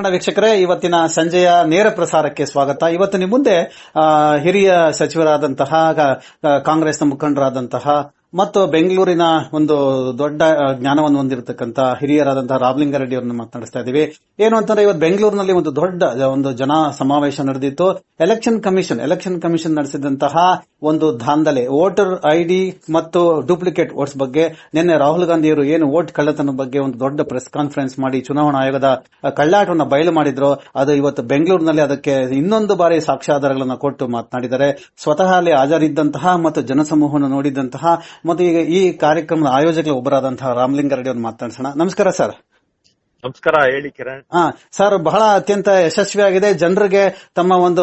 ಕನ್ನಡ ವೀಕ್ಷಕರೇ, ಇವತ್ತಿನ ಸಂಜೆಯ ನೇರ ಪ್ರಸಾರಕ್ಕೆ ಸ್ವಾಗತ. ಇವತ್ತು ನಿಮ್ಮ ಮುಂದೆ ಹಿರಿಯ ಸಚಿವರಾದಂತಹ ಕಾಂಗ್ರೆಸ್ನ ಮುಖಂಡರಾದಂತಹ ಮತ್ತು ಬೆಂಗಳೂರಿನ ಒಂದು ದೊಡ್ಡ ಜ್ಞಾನವನ್ನು ಹೊಂದಿರತಕ್ಕಂತ ಹಿರಿಯರಾದಂತಹ ರಾಮಲಿಂಗಾರೆಡ್ಡಿ ಅವರನ್ನು ಮಾತನಾಡಿಸ್ತಾ ಇದ್ದೀವಿ. ಏನು ಅಂತಂದ್ರೆ, ಇವತ್ತು ಬೆಂಗಳೂರಿನಲ್ಲಿ ಒಂದು ದೊಡ್ಡ, ಒಂದು ಜನ ಸಮಾವೇಶ ನಡೆದಿತ್ತು. ಎಲೆಕ್ಷನ್ ಕಮಿಷನ್ ಎಲೆಕ್ಷನ್ ಕಮಿಷನ್ ನಡೆಸಿದಂತಹ ಒಂದು ದಾಂಧಲೆ ವೋಟರ್ ಐಡಿ ಮತ್ತು ಡೂಪ್ಲಿಕೇಟ್ ವೋಟ್ಸ್ ಬಗ್ಗೆ ನಿನ್ನೆ ರಾಹುಲ್ ಗಾಂಧಿಯವರು ಏನು ವೋಟ್ ಕಳ್ಳತನ ಬಗ್ಗೆ ಒಂದು ದೊಡ್ಡ ಪ್ರೆಸ್ ಕಾನ್ಫರೆನ್ಸ್ ಮಾಡಿ ಚುನಾವಣಾ ಆಯೋಗದ ಕಳ್ಳಾಟವನ್ನು ಬಯಲು ಮಾಡಿದ್ರು, ಅದು ಇವತ್ತು ಬೆಂಗಳೂರಿನಲ್ಲಿ ಅದಕ್ಕೆ ಇನ್ನೊಂದು ಬಾರಿ ಸಾಕ್ಷ್ಯಾಧಾರಗಳನ್ನು ಕೊಟ್ಟು ಮಾತನಾಡಿದ್ದಾರೆ. ಸ್ವತಃ ಅಲ್ಲಿ ಹಾಜರಿದ್ದಂತಹ ಮತ್ತು ಜನಸಮೂಹವನ್ನು ನೋಡಿದಂತಹ ಮತ್ತು ಈಗ ಈ ಕಾರ್ಯಕ್ರಮದ ಆಯೋಜಕರು ಒಬ್ಬರಾದಂತಹ ರಾಮಲಿಂಗಾರೆಡ್ಡಿ ಅವರು ಮಾತನಾಡಿಸೋಣ. ನಮಸ್ಕಾರ ಸರ್. ನಮಸ್ಕಾರ ಹೇಳಿ ಕಿರಣ್. ಹಾ ಸರ್ ಬಹಳ ಅತ್ಯಂತ ಯಶಸ್ವಿಯಾಗಿದೆ. ಜನರಿಗೆ ತಮ್ಮ ಒಂದು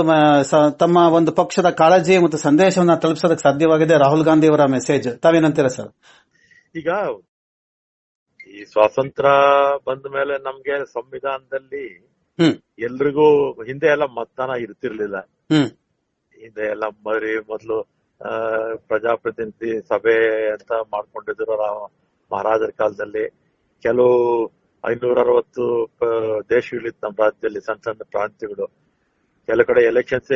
ತಮ್ಮ ಒಂದು ಪಕ್ಷದ ಕಾಳಜಿ ಮತ್ತು ಸಂದೇಶವನ್ನ ತಲುಪಿಸೋದಕ್ಕೆ ಸಾಧ್ಯವಾಗಿದೆ. ರಾಹುಲ್ ಗಾಂಧಿ ಅವರ ಮೆಸೇಜ್. ತಾವೇನಂತೀರಾ ಸರ್? ಈಗ ಈ ಸ್ವಾತಂತ್ರ್ಯ ಬಂದ ಮೇಲೆ ನಮ್ಗೆ ಸಂವಿಧಾನದಲ್ಲಿ ಎಲ್ರಿಗೂ ಹಿಂದೆ ಎಲ್ಲ ಮತದಾನ ಇರ್ತಿರ್ಲಿಲ್ಲ. ಹಿಂದೆ ಎಲ್ಲ ಮರಿ ಮೊದಲು ಪ್ರಜಾಪ್ರತಿನಿಧಿ ಸಭೆ ಅಂತ ಮಾಡ್ಕೊಂಡಿದ್ರು ಮಹಾರಾಜರ ಕಾಲದಲ್ಲಿ. ಕೆಲವು ಐನೂರ ಅರವತ್ತು ದೇಶಗಳಿತ್ತು ನಮ್ಮ ರಾಜ್ಯದಲ್ಲಿ ಸಣ್ಣ ಸಣ್ಣ ಪ್ರಾಂತ್ಯಗಳು. ಕೆಲ ಕಡೆ ಎಲೆಕ್ಷನ್ಸ್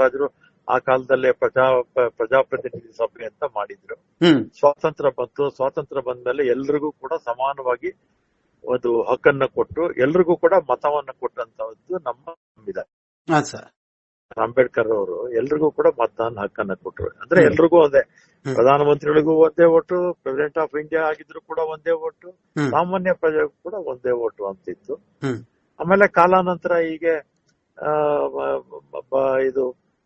ಆದ್ರೂ ಆ ಕಾಲದಲ್ಲೇ ಪ್ರಜಾ ಪ್ರಜಾಪ್ರತಿನಿಧಿ ಸಭೆ ಅಂತ ಮಾಡಿದ್ರು. ಸ್ವಾತಂತ್ರ್ಯ ಬಂತು. ಸ್ವಾತಂತ್ರ್ಯ ಬಂದ್ಮೇಲೆ ಎಲ್ರಿಗೂ ಕೂಡ ಸಮಾನವಾಗಿ ಒಂದು ಹಕ್ಕನ್ನ ಕೊಟ್ಟು ಎಲ್ರಿಗೂ ಕೂಡ ಮತವನ್ನ ಕೊಟ್ಟಂತದ್ದು ನಮ್ಮ ಸಂವಿಧಾನ. ಅಂಬೇಡ್ಕರ್ ಅವರು ಎಲ್ರಿಗೂ ಕೂಡ ಮತದಾನ ಹಕ್ಕನ್ನ ಕೊಟ್ರು ಅಂದ್ರೆ. ಎಲ್ರಿಗೂ ಹ್ಮ್. ಪ್ರಧಾನಮಂತ್ರಿಗಳಿಗೂ ಒಂದೇ ಓಟು ಪ್ರೆಸಿಡೆಂಟ್ ಆಫ್ ಇಂಡಿಯಾ ಆಗಿದ್ರು ಕೂಡ ಒಂದೇ ಓಟು ಸಾಮಾನ್ಯ ಪ್ರಜೆಗೂ ಕೂಡ ಒಂದೇ ಓಟು ಅಂತಿತ್ತು. ಆಮೇಲೆ ಕಾಲಾನಂತರ ಹೀಗೆ ಇದು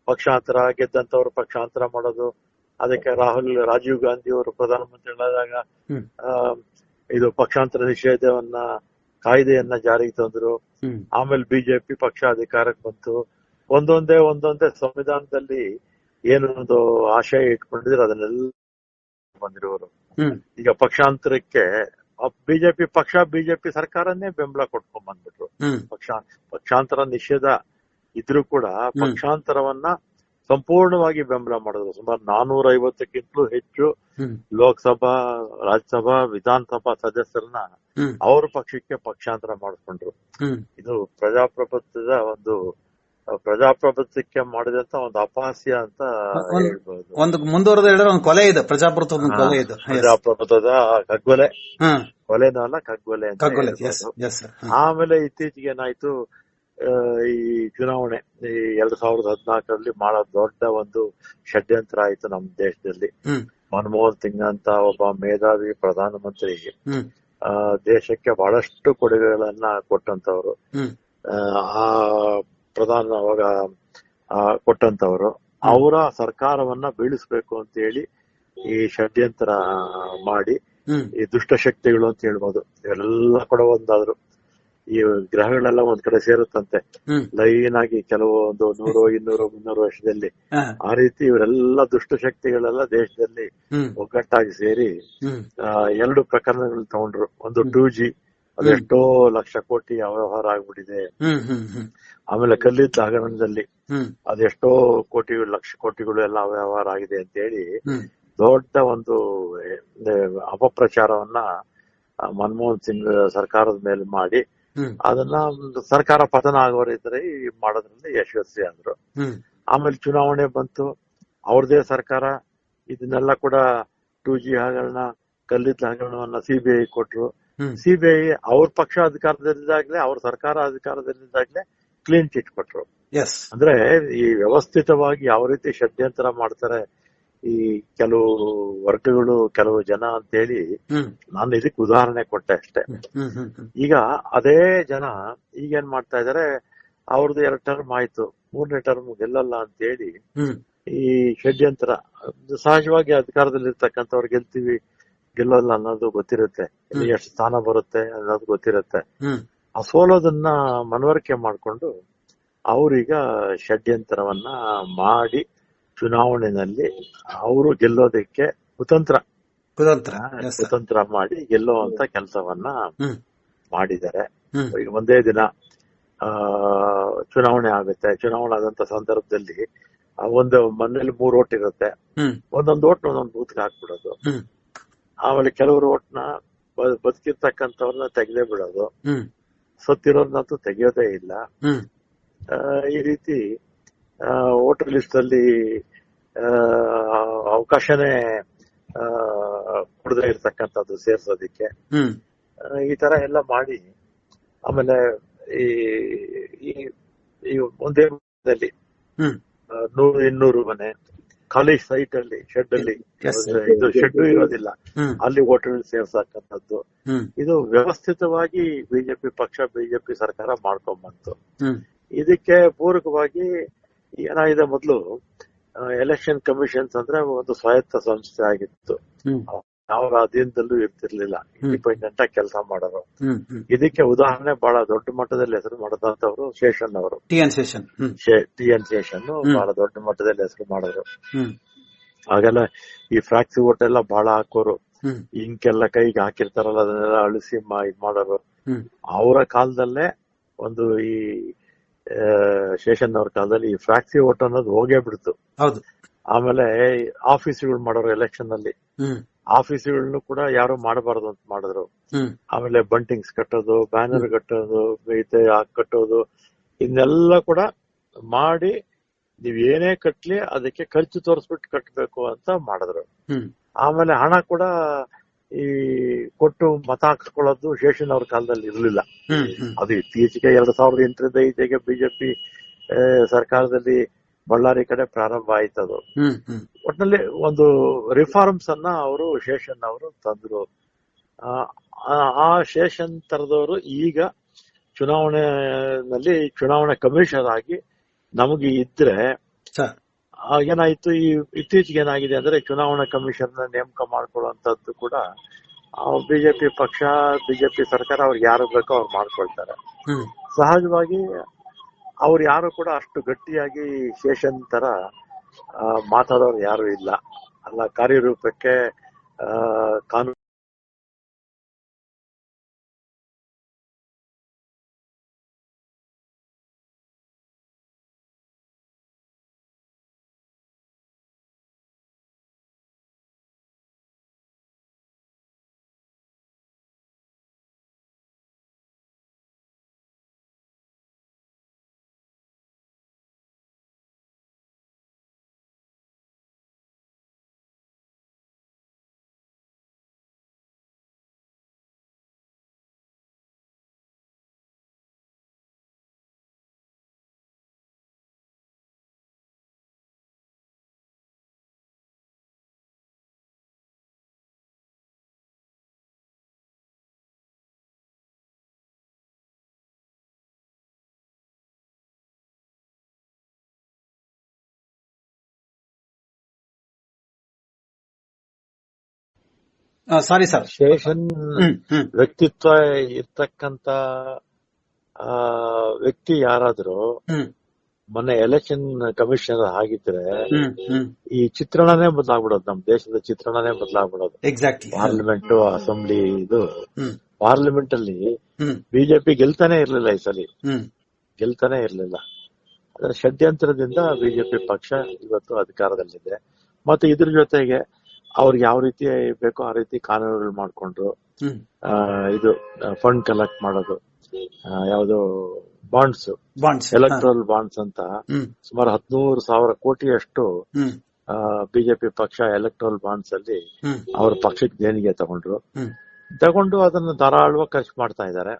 ಪಕ್ಷಾಂತರ ಗೆದ್ದಂತವ್ರು ಪಕ್ಷಾಂತರ ಮಾಡೋದು ಅದಕ್ಕೆ ರಾಹುಲ್ ರಾಜೀವ್ ಗಾಂಧಿ ಅವರು ಪ್ರಧಾನಮಂತ್ರಿಗಳಾದಾಗ ಮಂತ್ರಿಗಳಾದಾಗ ಆ, ಇದು ಪಕ್ಷಾಂತರ ನಿಷೇಧವನ್ನ ಕಾಯ್ದೆಯನ್ನ ಜಾರಿಗೆ ತಂದ್ರು. ಆಮೇಲೆ ಬಿಜೆಪಿ ಪಕ್ಷ ಅಧಿಕಾರಕ್ಕೆ ಬಂತು. ಒಂದೊಂದೇ ಒಂದೊಂದೇ ಸಂವಿಧಾನದಲ್ಲಿ ಏನೊಂದು ಆಶಯ ಇಟ್ಕೊಂಡಿದ್ರೆ ಅದನ್ನೆಲ್ಲ ಬಂದಿರೋರು. ಈಗ ಪಕ್ಷಾಂತರಕ್ಕೆ ಬಿಜೆಪಿ ಪಕ್ಷ ಬಿಜೆಪಿ ಸರ್ಕಾರನ್ನೇ ಬೆಂಬಲ ಕೊಟ್ಕೊಂಡ್ ಬಂದ್ಬಿಟ್ರು. ಪಕ್ಷ ಪಕ್ಷಾಂತರ ನಿಷೇಧ ಇದ್ರೂ ಕೂಡ ಪಕ್ಷಾಂತರವನ್ನ ಸಂಪೂರ್ಣವಾಗಿ ಬೆಂಬಲ ಮಾಡಿದ್ರು. ಸುಮಾರು ನಾನೂರ ಐವತ್ತಕ್ಕಿಂತಲೂ ಹೆಚ್ಚು ಲೋಕಸಭಾ ರಾಜ್ಯಸಭಾ ವಿಧಾನಸಭಾ ಸದಸ್ಯರನ್ನ ಅವ್ರ ಪಕ್ಷಕ್ಕೆ ಪಕ್ಷಾಂತರ ಮಾಡಿಕೊಂಡ್ರು ಇದು ಪ್ರಜಾಪ್ರಭುತ್ವದ ಒಂದು ಪ್ರಜಾಪ್ರಭುತ್ವಕ್ಕೆ ಮಾಡಿದಂತ ಒಂದು ಅಪಹಾಸ್ಯ ಅಂತ ಹೇಳ್ಬಹುದು ಹೇಳ್ಬೋದು. ಒಂದು ಮುಂದುವರೆದ ಹೇಳಿದ್ರೆ ಒಂದು ಕೊಲೆ ಇದೆ ಪ್ರಜಾಪ್ರಭುತ್ವದ ಕೊಲೆ ಇದೆ. ಪ್ರಜಾಪ್ರಭುತ್ವದ ಕಗ್ಗೊಲೆ. ಕೊಲೆನೂ ಅಲ್ಲ ಕಗ್ಗೊಲೆ ಅಂತ ಆಮೇಲೆ ಇತ್ತೀಚೆಗೆ ಏನಾಯ್ತು ಈ ಚುನಾವಣೆ ಈ ಎರಡ್ ಸಾವಿರದ ಹದಿನಾಲ್ಕರಲ್ಲಿ ಮಾಡೋ ದೊಡ್ಡ ಒಂದು ಷಡ್ಯಂತ್ರ ಆಯ್ತು ನಮ್ಮ ದೇಶದಲ್ಲಿ. ಮನಮೋಹನ್ ಸಿಂಗ್ ಅಂತ ಒಬ್ಬ ಮೇಧಾವಿ ಪ್ರಧಾನಮಂತ್ರಿ ಹ್ಮ್. ಆ, ದೇಶಕ್ಕೆ ಬಹಳಷ್ಟು ಕೊಡುಗೆಗಳನ್ನ ಕೊಟ್ಟಂತವ್ರು. ಆ ಪ್ರಧಾನ ಅವಾಗ ಕೊಟ್ಟಂತವ್ರು. ಅವರ ಸರ್ಕಾರವನ್ನ ಬೀಳಿಸ್ಬೇಕು ಅಂತ ಹೇಳಿ ಈ ಷಡ್ಯಂತ್ರ ಮಾಡಿ ಈ ದುಷ್ಟ ಶಕ್ತಿಗಳು ಅಂತ ಹೇಳ್ಬೋದು. ಇವರೆಲ್ಲ ಕೂಡ ಒಂದಾದ್ರು. ಈ ಗ್ರಹಗಳೆಲ್ಲ ಒಂದ್ ಕಡೆ ಸೇರುತ್ತಂತೆ. ಲೈನ್ ಆಗಿ ಕೆಲವು ಒಂದು ನೂರು ಇನ್ನೂರು ಮುನ್ನೂರು ವರ್ಷದಲ್ಲಿ ಆ ರೀತಿ ಇವರೆಲ್ಲ ದುಷ್ಟ ಶಕ್ತಿಗಳೆಲ್ಲ ದೇಶದಲ್ಲಿ ಒಗ್ಗಟ್ಟಾಗಿ ಸೇರಿ ಎರಡು ಪ್ರಕರಣಗಳನ್ನ ತಗೊಂಡ್ರು. ಒಂದು ಟೂ ಜಿ ಅದೆಷ್ಟೋ ಲಕ್ಷ ಕೋಟಿ ಅವ್ಯವಹಾರ ಆಗ್ಬಿಟ್ಟಿದೆ. ಆಮೇಲೆ ಕಲ್ಲಿದ್ದ ಹಗರಣದಲ್ಲಿ ಅದೆಷ್ಟೋ ಕೋಟಿ ಲಕ್ಷ ಕೋಟಿಗಳು ಎಲ್ಲ ಅವ್ಯವಹಾರ ಆಗಿದೆ ಅಂತ ಹೇಳಿ ದೊಡ್ಡ ಒಂದು ಅಪಪ್ರಚಾರವನ್ನ ಮನಮೋಹನ್ ಸಿಂಗ್ ಸರ್ಕಾರದ ಮೇಲೆ ಮಾಡಿ ಅದನ್ನ ಒಂದು ಸರ್ಕಾರ ಪತನ ಆಗೋರಿದ್ರೆ ಈ ಮಾಡೋದ್ರಿಂದ ಯಶಸ್ವಿ ಅಂದ್ರು ಆಮೇಲೆ ಚುನಾವಣೆ ಬಂತು. ಅವ್ರದೇ ಸರ್ಕಾರ ಇದನ್ನೆಲ್ಲ ಕೂಡ ಟೂ ಜಿ ಹಗರಣ ಕಲ್ಲಿದ್ದ ಹಗರಣವನ್ನ ಸಿಬಿಐ ಕೊಟ್ರು. ಸಿಬಿಐ ಅವ್ರ ಪಕ್ಷ ಅಧಿಕಾರದಲ್ಲಿದ್ದಾಗ್ಲೇ ಅವ್ರ ಸರ್ಕಾರ ಅಧಿಕಾರದಲ್ಲಿದ್ದಾಗ್ಲೇ ಕ್ಲೀನ್ ಚಿಟ್ ಕೊಟ್ರು. ಅಂದ್ರೆ ಈ ವ್ಯವಸ್ಥಿತವಾಗಿ ಯಾವ ರೀತಿ ಷಡ್ಯಂತರ ಮಾಡ್ತಾರೆ ಈ ಕೆಲವು ವರ್ಗಗಳು ಕೆಲವು ಜನ ಅಂತ ಹೇಳಿ ನಾನು ಇದಕ್ಕೆ ಉದಾಹರಣೆ ಕೊಟ್ಟೆ ಅಷ್ಟೇ. ಈಗ ಅದೇ ಜನ ಈಗ ಏನ್ ಮಾಡ್ತಾ ಇದಾರೆ ಅವ್ರದ್ದು ಎರಡ್ ಟರ್ಮ್ ಆಯ್ತು ಮೂರನೇ ಟರ್ಮ್ ಗೆಲ್ಲಲ್ಲ ಅಂತ ಹೇಳಿ ಈ ಷಡ್ಯಂತರ ಸಹಜವಾಗಿ ಅಧಿಕಾರದಲ್ಲಿ ಇರ್ತಕ್ಕಂಥವ್ರು ಗೆಲ್ತೀವಿ ಗೆಲ್ಲಲ್ಲ ಅನ್ನೋದು ಗೊತ್ತಿರುತ್ತೆ ಎಷ್ಟು ಸ್ಥಾನ ಬರುತ್ತೆ ಅನ್ನೋದು ಗೊತ್ತಿರುತ್ತೆ. ಆ ಸೋಲೋದನ್ನ ಮನವರಿಕೆ ಮಾಡ್ಕೊಂಡು ಅವ್ರೀಗ ಷಡ್ಯಂತರವನ್ನ ಮಾಡಿ ಚುನಾವಣೆಯಲ್ಲಿ ಅವರು ಗೆಲ್ಲೋದಕ್ಕೆ ಕುತಂತ್ರ. ಕುತಂತ್ರ. ಕುತಂತ್ರ ಮಾಡಿ ಗೆಲ್ಲುವಂತ ಕೆಲಸವನ್ನ ಮಾಡಿದ್ದಾರೆ. ಈಗ ಒಂದೇ ದಿನ ಆ ಚುನಾವಣೆ ಆಗುತ್ತೆ. ಚುನಾವಣೆ ಆದಂತ ಸಂದರ್ಭದಲ್ಲಿ ಒಂದು ಮನೇಲಿ ಮೂರ್ ಓಟ್ ಇರುತ್ತೆ. ಒಂದೊಂದು ಓಟ್ ಒಂದೊಂದು ಬೂತ್ಗೆ ಹಾಕ್ಬಿಡೋದು. ಆಮೇಲೆ ಕೆಲವರು ಓಟ್ನ ಬದುಕಿರ್ತಕ್ಕಂಥವ್ರನ್ನ ತೆಗೆದೇ ಬಿಡೋದು. ಸತ್ತಿರೋದ್ನಂತೂ ಸತ್ತಿರೋರ್ನಂತೂ ತೆಗೆಯೋದೇ ಇಲ್ಲ. ಈ ರೀತಿ ವೋಟರ್ ಲಿಸ್ಟ್ ಅಲ್ಲಿ ಆ, ಅವಕಾಶನೇ ಆ, ಕೊಡದೇ ಇರ್ತಕ್ಕಂಥದ್ದು ಸೇರ್ಸೋದಿಕ್ಕೆ. ಈ ತರ ಎಲ್ಲ ಮಾಡಿ ಆಮೇಲೆ ಈ ಈ- ಈ ಒಂದೇ ನೂರು ಇನ್ನೂರು ಮನೆ. ಖಾಲಿ ಸೈಟ್ ಅಲ್ಲಿ ಶೆಡ್ ಅಲ್ಲಿ. ಇದು ಶೆಡ್ ಇರೋದಿಲ್ಲ. ಅಲ್ಲಿ ವೋಟರ್ ಸೇರ್ಸಕ್ಕಂಥದ್ದು ಇದು ವ್ಯವಸ್ಥಿತವಾಗಿ ಬಿಜೆಪಿ ಪಕ್ಷ ಬಿಜೆಪಿ ಸರ್ಕಾರ ಮಾಡ್ಕೊಂಡ್ ಬಂತು ಇದಕ್ಕೆ ಪೂರಕವಾಗಿ ಏನಾಗಿದೆ ಮೊದಲು ಎಲೆಕ್ಷನ್ ಕಮಿಷನ್ಸ್ ಅಂದ್ರೆ ಒಂದು ಸ್ವಾಯತ್ತ ಸಂಸ್ಥೆ ಆಗಿತ್ತು. ಅವರ ಅಧೀನದಲ್ಲೂ ಇರ್ತಿರ್ಲಿಲ್ಲ. ಇಂಡಿಪೆಂಡೆಂಟ್ ಆಗಿ ಕೆಲಸ ಮಾಡೋರು. ಇದಕ್ಕೆ ಉದಾಹರಣೆ ಬಹಳ ದೊಡ್ಡ ಮಟ್ಟದಲ್ಲಿ ಹೆಸರು ಮಾಡಿದಂತವ್ರು ಶೇಷನ್ ಅವರು. T N Seshan. T N Seshan ಬಹಳ ದೊಡ್ಡ ಮಟ್ಟದಲ್ಲಿ ಹೆಸರು ಮಾಡಿದ್ರು. ಹಾಗೆಲ್ಲ ಆಗೆಲ್ಲ ಈ ಫ್ರಾಕ್ಸಿ ಓಟ್ ಎಲ್ಲ ಬಹಳ ಹಾಕೋರು. ಇಂಕೆಲ್ಲ ಕೈಗೆ ಹಾಕಿರ್ತಾರಲ್ಲ ಅದನ್ನೆಲ್ಲ ಅಳಿಸಿ ಮಾ- ಇದ್ ಮಾಡೋರು. ಅವರ ಕಾಲದಲ್ಲೇ ಒಂದು ಈ ಶೇಷನ್ ಅವ್ರ ಕಾಲದಲ್ಲಿ ಈ ಫ್ರಾಕ್ಸಿ ಓಟ್ ಅನ್ನೋದು ಹೋಗೇ ಬಿಡ್ತು. ಹೌದು. ಆಮೇಲೆ ಆಫೀಸ್ಗಳು ಮಾಡೋರು ಎಲೆಕ್ಷನ್ ಅಲ್ಲಿ. ಆಫೀಸ್ಗಳನ್ನು ಕೂಡ ಯಾರು ಮಾಡಬಾರದು ಅಂತ ಮಾಡಿದ್ರು. ಆಮೇಲೆ ಬಂಟಿಂಗ್ಸ್ ಕಟ್ಟೋದು ಬ್ಯಾನರ್ ಕಟ್ಟೋದು ಇದೆ ಹಾಕ್ ಕಟ್ಟೋದು ಇದನ್ನೆಲ್ಲ ಕೂಡ ಮಾಡಿ ನೀವ್ ಏನೇ ಕಟ್ಲಿ ಅದಕ್ಕೆ ಖರ್ಚು ತೋರಿಸ್ಬಿಟ್ಟು ಕಟ್ಬೇಕು ಅಂತ ಮಾಡಿದ್ರು. ಆಮೇಲೆ ಹಣ ಕೂಡ ಈ ಕೊಟ್ಟು ಮತ ಹಾಕ್ಸ್ಕೊಳ್ಳೋದು ಶೇಷನ್ ಅವ್ರ ಕಾಲದಲ್ಲಿ ಇರ್ಲಿಲ್ಲ. ಅದು ಇತ್ತೀಚೆಗೆ ಎರಡ್ ಸಾವಿರದ ಎಂಟರಿಂದ ಈಚೆಗೆ ಬಿಜೆಪಿ ಸರ್ಕಾರದಲ್ಲಿ ಬಳ್ಳಾರಿ ಕಡೆ ಪ್ರಾರಂಭ ಆಯ್ತದು ಒಟ್ಟಿನಲ್ಲಿ ಒಂದು ರಿಫಾರ್ಮ್ಸ್ ಅನ್ನ ಅವರು ಶೇಷನ್ ಅವರು ತಂದ್ರು. ಆ, ಶೇಷನ್ ತರದವರು ಈಗ ಚುನಾವಣೆಯಲ್ಲಿ ಚುನಾವಣಾ ಕಮಿಷನರ್ ಆಗಿ ನಮಗೆ ಇದ್ರೆ ಏನಾಯ್ತು ಈ ಇತ್ತೀಚೆಗೆ ಏನಾಗಿದೆ ಅಂದ್ರೆ ಚುನಾವಣಾ ಕಮಿಷನ್ ನೇಮಕ ಮಾಡ್ಕೊಳ್ಳುವಂತದ್ದು ಕೂಡ ಬಿಜೆಪಿ ಪಕ್ಷ ಬಿಜೆಪಿ ಸರ್ಕಾರ ಅವ್ರಿಗೆ ಯಾರು ಬೇಕೋ ಅವ್ರು ಮಾಡ್ಕೊಳ್ತಾರೆ. ಸಹಜವಾಗಿ ಅವ್ರು ಯಾರು ಕೂಡ ಅಷ್ಟು ಗಟ್ಟಿಯಾಗಿ ಶೇಷನ್ ತರ ಮಾತಾಡೋರು ಯಾರು ಇಲ್ಲ. ಅಲ್ಲ ಕಾರ್ಯರೂಪಕ್ಕೆ ಕಾನೂನು ಸಾರಿ ಸರ್ ಶೇಷನ್ ವ್ಯಕ್ತಿತ್ವ ಇರ್ತಕ್ಕಂತ ಆ, ವ್ಯಕ್ತಿ ಯಾರಾದ್ರೂ ಮೊನ್ನೆ ಎಲೆಕ್ಷನ್ ಕಮಿಷನರ್ ಆಗಿದ್ರೆ ಈ ಚಿತ್ರಣನೇ ಬದಲಾಗ್ಬಿಡೋದು ನಮ್ ದೇಶದ ಚಿತ್ರಣನೇ ಬದಲಾಗ್ಬಿಡೋದು. ಎಕ್ಸಾಕ್ಟ್ಲಿ ಪಾರ್ಲಿಮೆಂಟ್ ಅಸೆಂಬ್ಲಿ ಇದು. ಪಾರ್ಲಿಮೆಂಟ್ ಅಲ್ಲಿ ಬಿಜೆಪಿ ಗೆಲ್ತಾನೆ ಇರ್ಲಿಲ್ಲ ಈ ಸಲ. ಗೆಲ್ತಾನೆ ಇರ್ಲಿಲ್ಲ. ಅದರ ಷಡ್ಯಂತ್ರದಿಂದ ಬಿಜೆಪಿ ಪಕ್ಷ ಇವತ್ತು ಅಧಿಕಾರದಲ್ಲಿದೆ. ಮತ್ತೆ ಇದ್ರ ಜೊತೆಗೆ ಅವ್ರಿಗೆ ಯಾವ ರೀತಿ ಬೇಕೋ ಆ ರೀತಿ ಕಾನೂನುಗಳು ಮಾಡ್ಕೊಂಡ್ರು. ಇದು ಫಂಡ್ ಕಲೆಕ್ಟ್ ಮಾಡೋದು. ಯಾವ್ದು ಬಾಂಡ್ಸ್ ಬಾಂಡ್ಸ್ ಎಲೆಕ್ಟ್ರಲ್ ಬಾಂಡ್ಸ್ ಅಂತ. ಸುಮಾರು ಹದಿನೂರು ಸಾವಿರ ಕೋಟಿಯಷ್ಟು ಬಿಜೆಪಿ ಪಕ್ಷ ಎಲೆಕ್ಟ್ರಲ್ ಬಾಂಡ್ಸ್ ಅಲ್ಲಿ ಅವ್ರ ಪಕ್ಷಕ್ಕೆ ದೇಣಿಗೆ ತಗೊಂಡ್ರು. ತಗೊಂಡು ಅದನ್ನ ಧಾರಾಳವಾಗಿ ಖರ್ಚು ಮಾಡ್ತಾ ಇದ್ದಾರೆ.